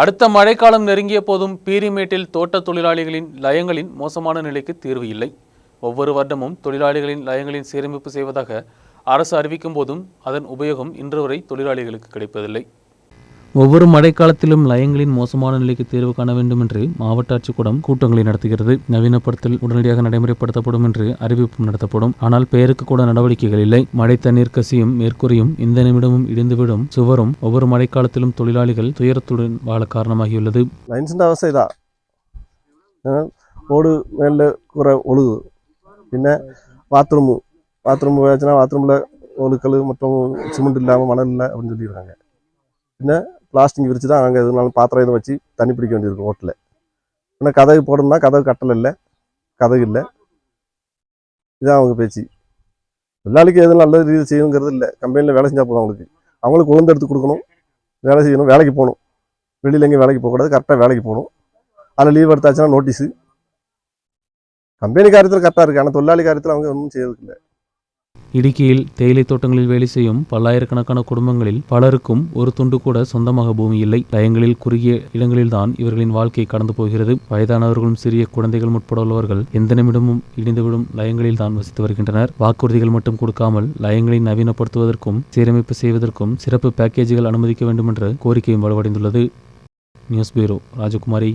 அடுத்த மழைக்காலம் நெருங்கிய போதும் பீரிமேட்டில் தோட்ட தொழிலாளிகளின் லயங்களின் மோசமான நிலைக்கு தீர்வு இல்லை. ஒவ்வொரு வருடமும் தொழிலாளிகளின் லயங்களின் சீரமைப்பு செய்வதாக அரசு அறிவிக்கும் போதும் அதன் உபயோகம் இன்று வரை தொழிலாளிகளுக்கு கிடைப்பதில்லை. ஒவ்வொரு மழைக்காலத்திலும் லயங்களின் மோசமான நிலைக்கு தீர்வு காண வேண்டும் என்று மாவட்ட ஆட்சிக்கூடம் கூட்டங்களை நடத்துகிறது நவீனப்படுத்தல் உடனடியாக நடைமுறைப்படுத்தப்படும் என்று அறிவிப்பும் நடத்தப்படும் ஆனால் பெயருக்கு கூட நடவடிக்கைகள் இல்லை மழை தண்ணீர் கசியும் மேற்கூறியும் இந்த நிமிடமும் இடிந்துவிடும் சுவரும் ஒவ்வொரு மழைக்காலத்திலும் தொழிலாளிகள் துயரத்துடன் வாழ காரணமாகியுள்ளது ലൈൻസിൻ്റെ അവസ്ഥ ഇതാ ഏ, ഓട് മേളിൽ കുറേ ഒളുക് പിന്നെ ബാത്റൂം ബാത്റൂം പോയാച്ചാൽ ബാത്റൂമിൽ ഒളുക്കൾ മൊത്തം சிமெண்ட் இல்லாமல் மணல் இல்லை அப்படின்னு சொல்லியிருக்காங்க பின்னே பிளாஸ்டிக் விரித்து தான் அங்கே எதுனாலும் பாத்திரம் எதுவும் வச்சு தண்ணி பிடிக்க வேண்டியிருக்கும் ஹோட்டலில் ஆனால் கதவு போடணும்னா கதவு கட்டலை இல்லை கதவு இல்லை. இதுதான் அவங்க பேச்சு. எல்லாருக்கும் எதுவும் நல்ல ரீதியில் செய்யணுங்கிறது இல்லை. கம்பெனியில் வேலை செஞ்சால் போதும் அவங்களுக்கு. அவங்களுக்கு உளுந்து எடுத்து கொடுக்கணும் வேலை செய்யணும் வேலைக்கு போகணும். வெளியில் எங்கேயும் வேலைக்கு போகக்கூடாது கரெக்டாக வேலைக்கு போகணும். அதில் லீவ் எடுத்தாச்சுன்னா நோட்டீஸு கம்பெனி காரியத்தில் கரெக்டாக இருக்குது ஆனால் தொழிலாளி காரியத்தில் அவங்க ஒன்றும் செய்யறதுக்கு இல்லை. இடுக்கியில் தேயிலை தோட்டங்களில் வேலை செய்யும் பல்லாயிரக்கணக்கான குடும்பங்களில் பலருக்கும் ஒரு துண்டு கூட சொந்தமாக பூமி இல்லை. லயங்களில் குறுகிய இடங்களில்தான் இவர்களின் வாழ்க்கை கடந்து போகிறது. வயதானவர்களும் சிறிய குழந்தைகள் உட்பட உள்ளவர்கள் எந்த நிமிடமும் இடிந்துவிடும் லயங்களில் தான் வசித்து வருகின்றனர். வாக்குறுதிகள் மட்டும் கொடுக்காமல் லயங்களை நவீனப்படுத்துவதற்கும் சீரமைப்பு செய்வதற்கும் சிறப்பு பேக்கேஜுகள் அனுமதிக்க வேண்டும் என்ற கோரிக்கையும் வலுவடைந்துள்ளது. நியூஸ் பியூரோ ராஜகுமாரி.